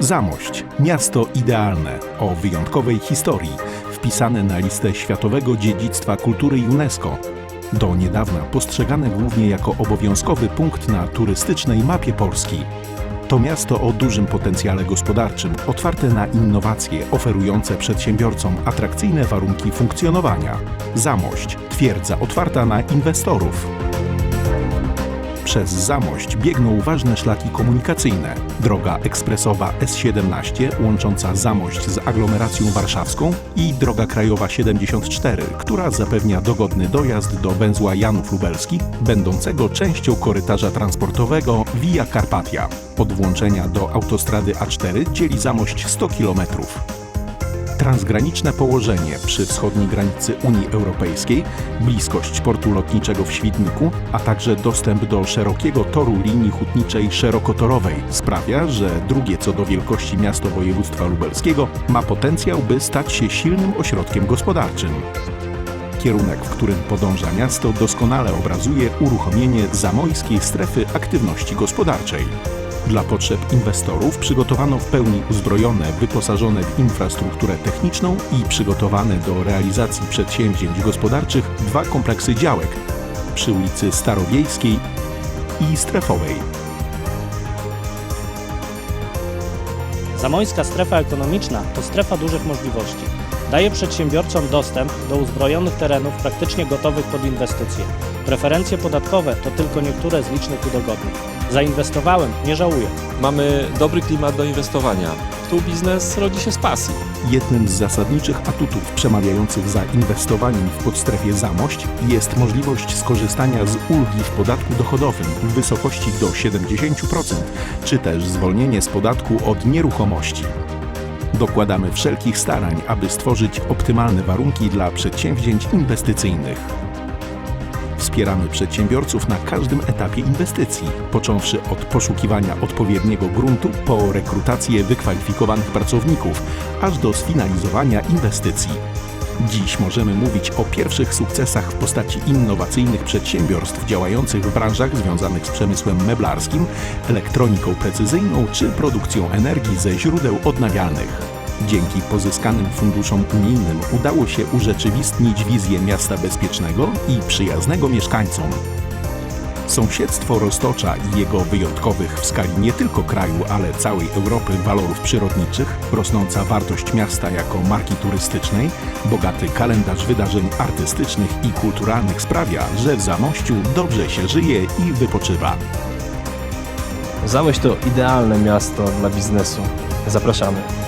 Zamość, miasto idealne o wyjątkowej historii, wpisane na listę Światowego Dziedzictwa Kultury UNESCO. Do niedawna postrzegane głównie jako obowiązkowy punkt na turystycznej mapie Polski. To miasto o dużym potencjale gospodarczym, otwarte na innowacje, oferujące przedsiębiorcom atrakcyjne warunki funkcjonowania. Zamość, twierdza otwarta na inwestorów. Przez Zamość biegną ważne szlaki komunikacyjne. Droga ekspresowa S17 łącząca Zamość z aglomeracją warszawską i droga krajowa 74, która zapewnia dogodny dojazd do węzła Janów Lubelski, będącego częścią korytarza transportowego Via Carpatia. Od włączenia do autostrady A4 dzieli Zamość 100 kilometrów. Transgraniczne położenie przy wschodniej granicy Unii Europejskiej, bliskość portu lotniczego w Świdniku, a także dostęp do szerokiego toru linii hutniczej szerokotorowej sprawia, że drugie co do wielkości miasto województwa lubelskiego ma potencjał, by stać się silnym ośrodkiem gospodarczym. Kierunek, w którym podąża miasto, doskonale obrazuje uruchomienie zamojskiej strefy aktywności gospodarczej. Dla potrzeb inwestorów przygotowano w pełni uzbrojone, wyposażone w infrastrukturę techniczną i przygotowane do realizacji przedsięwzięć gospodarczych dwa kompleksy działek przy ulicy Starowiejskiej i Strefowej. Zamojska strefa ekonomiczna to strefa dużych możliwości. Daje przedsiębiorcom dostęp do uzbrojonych terenów praktycznie gotowych pod inwestycje. Preferencje podatkowe to tylko niektóre z licznych udogodnień. Zainwestowałem, nie żałuję. Mamy dobry klimat do inwestowania. Tu biznes rodzi się z pasji. Jednym z zasadniczych atutów przemawiających za inwestowaniem w podstrefie Zamość jest możliwość skorzystania z ulgi w podatku dochodowym w wysokości do 70%, czy też zwolnienie z podatku od nieruchomości. Dokładamy wszelkich starań, aby stworzyć optymalne warunki dla przedsięwzięć inwestycyjnych. Wspieramy przedsiębiorców na każdym etapie inwestycji, począwszy od poszukiwania odpowiedniego gruntu po rekrutację wykwalifikowanych pracowników, aż do sfinalizowania inwestycji. Dziś możemy mówić o pierwszych sukcesach w postaci innowacyjnych przedsiębiorstw działających w branżach związanych z przemysłem meblarskim, elektroniką precyzyjną czy produkcją energii ze źródeł odnawialnych. Dzięki pozyskanym funduszom unijnym udało się urzeczywistnić wizję miasta bezpiecznego i przyjaznego mieszkańcom. Sąsiedztwo Roztocza i jego wyjątkowych w skali nie tylko kraju, ale całej Europy walorów przyrodniczych, rosnąca wartość miasta jako marki turystycznej, bogaty kalendarz wydarzeń artystycznych i kulturalnych sprawia, że w Zamościu dobrze się żyje i wypoczywa. Zamość to idealne miasto dla biznesu. Zapraszamy.